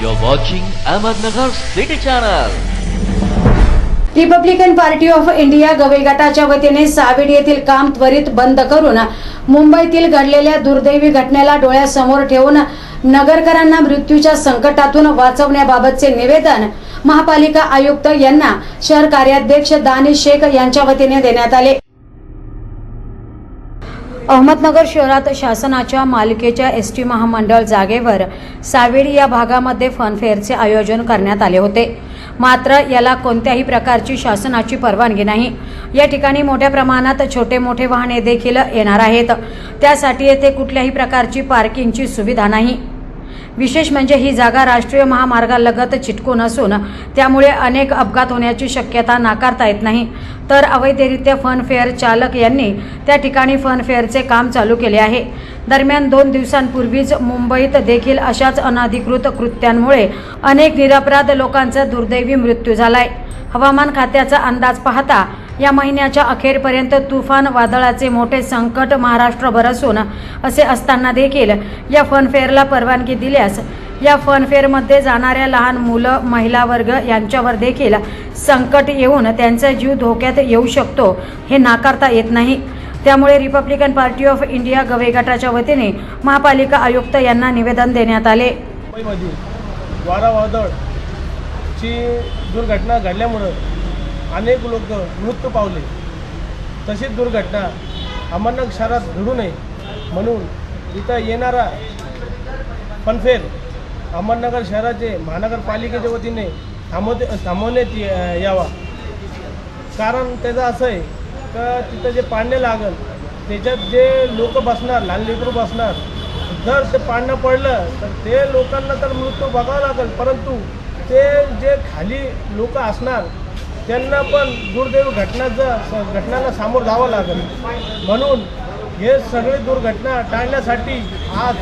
You're watching Ahmednagar City Channel. Republican party of India Gavai गटाच्या वतीने सावेड येथील काम त्वरित बंद करून मुंबईतील घडलेल्या दुर्दैवी घटनेला डोळ्यासमोर ठेवून नगरकरांना मृत्यूच्या संकटातून वाचवण्याबाबतचे निवेदन महापालिका आयुक्त यांना शहर कार्याध्यक्ष दानिश शेख यांच्या वतीने देण्यात आले अहमदनगर शहरात शासनाच्या मालिकेच्या एस टी महामंडळ जागेवर सावेडी या भागामध्ये फनफेअरचे आयोजन करण्यात आले होते. मात्र याला कोणत्याही प्रकारची शासनाची परवानगी नाही. या ठिकाणी मोठ्या प्रमाणात छोटे मोठे वाहने देखील येणार आहेत. त्यासाठी येथे कुठल्याही प्रकारची पार्किंगची सुविधा नाही. विशेष म्हणजे ही जागा राष्ट्रीय महामार्गालगत चिटकून असून त्यामुळे अनेक अपघात होण्याची शक्यता नाकारता येत नाही. तर अवैधरित्या फनफेअर चालक यांनी त्या ठिकाणी फनफेअरचे काम चालू केले आहे. दरम्यान दोन दिवसांपूर्वीच मुंबईत देखील अशाच अनधिकृत कृत्यांमुळे अनेक निरपराध लोकांचा दुर्दैवी मृत्यू झालाय. हवामान खात्याचा अंदाज पाहता या महिन्याच्या अखेरपर्यंत तुफान वादळाचे मोठे संकट महाराष्ट्रभर असून असे असताना देखील या फनफेअरला परवानगी दिल्यास या फनफेअरमध्ये जाणाऱ्या लहान मुलं महिला वर्ग यांच्यावर देखील संकट येऊन त्यांचा जीव धोक्यात येऊ शकतो हे नाकारता येत नाही. त्यामुळे रिपब्लिकन पार्टी ऑफ इंडिया गवे गटाच्या वतीने महापालिका आयुक्त यांना निवेदन देण्यात आले. मुंबईमध्ये वारा वादळची दुर्घटना घडल्यामुळं अनेक लोक मृत्यू पावले. तशीच दुर्घटना अहमदनगर शहरात घडू नये म्हणून इथं येणारा फनफेर अहमदनगर शहराचे महानगरपालिकेच्या वतीने थांबवते थांबवण्यात ये- यावा. कारण त्याचं असं आहे का तिथं जे पाडणे लागल त्याच्यात जे लोक बसणार लहान लेकरू बसणार जर ते पाळणं पडलं तर ते लोकांना तर मृत्यू बघावा लागेल. परंतु ते जे खाली लोक असणार त्यांना पण दुर्दैव घटनाचं घटनाला सामोरं जावं लागेल. म्हणून हे सगळी दुर्घटना टाळण्यासाठी आज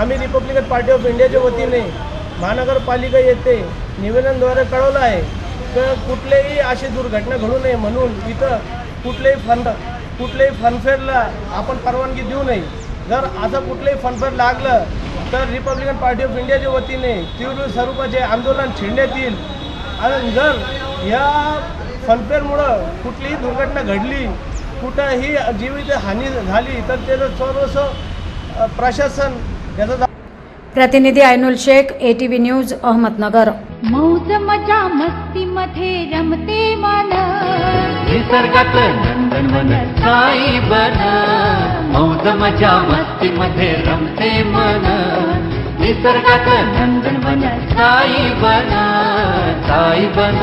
आम्ही रिपब्लिकन पार्टी ऑफ इंडियाच्या वतीने महानगरपालिका येथे निवेदनद्वारे कळवलं आहे तर कुठलेही अशी दुर्घटना घडू नये म्हणून इथं कुठलेही फन कुठल्याही फनफेअरला आपण परवानगी देऊ नये. जर असं कुठलंही फनफेअर लागलं तर रिपब्लिकन पार्टी ऑफ इंडियाच्या वतीने तीव्र स्वरूपाचे आंदोलन छेडण्यात येईल. आणि जर या फनफेअरमुळं कुठलीही दुर्घटना घडली कुठंही जीवित हानी झाली तर त्याचं सर्वस्व प्रशासन याचा प्रतिनिधी ऐनुल शेख एटीव्ही न्यूज अहमदनगर. मौज मजा मस्ती मध्ये रमते मन. निसर्गात नंदनवन साई बन मौज मजा मस्ती मध्ये रमते मन. निसर्गात नंदनवन साई बन बन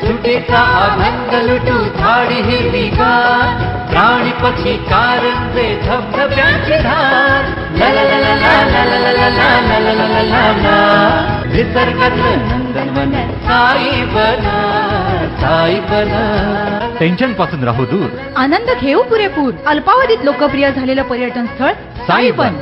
सुटीचा आनंद लुटू झाडी हिरवी गार प्राणी पक्षी कारंजे धबधब्याची धार ला ला ला ला ला ला ला ला ला ला ला ला ला ला ला निसर्गात नंदनवन साई बन साई बन टेन्शनपासून राहू दूर आनंद घेऊ पुरेपूर अल्पावधीत लोकप्रिय झालेलं पर्यटन स्थळ साईपन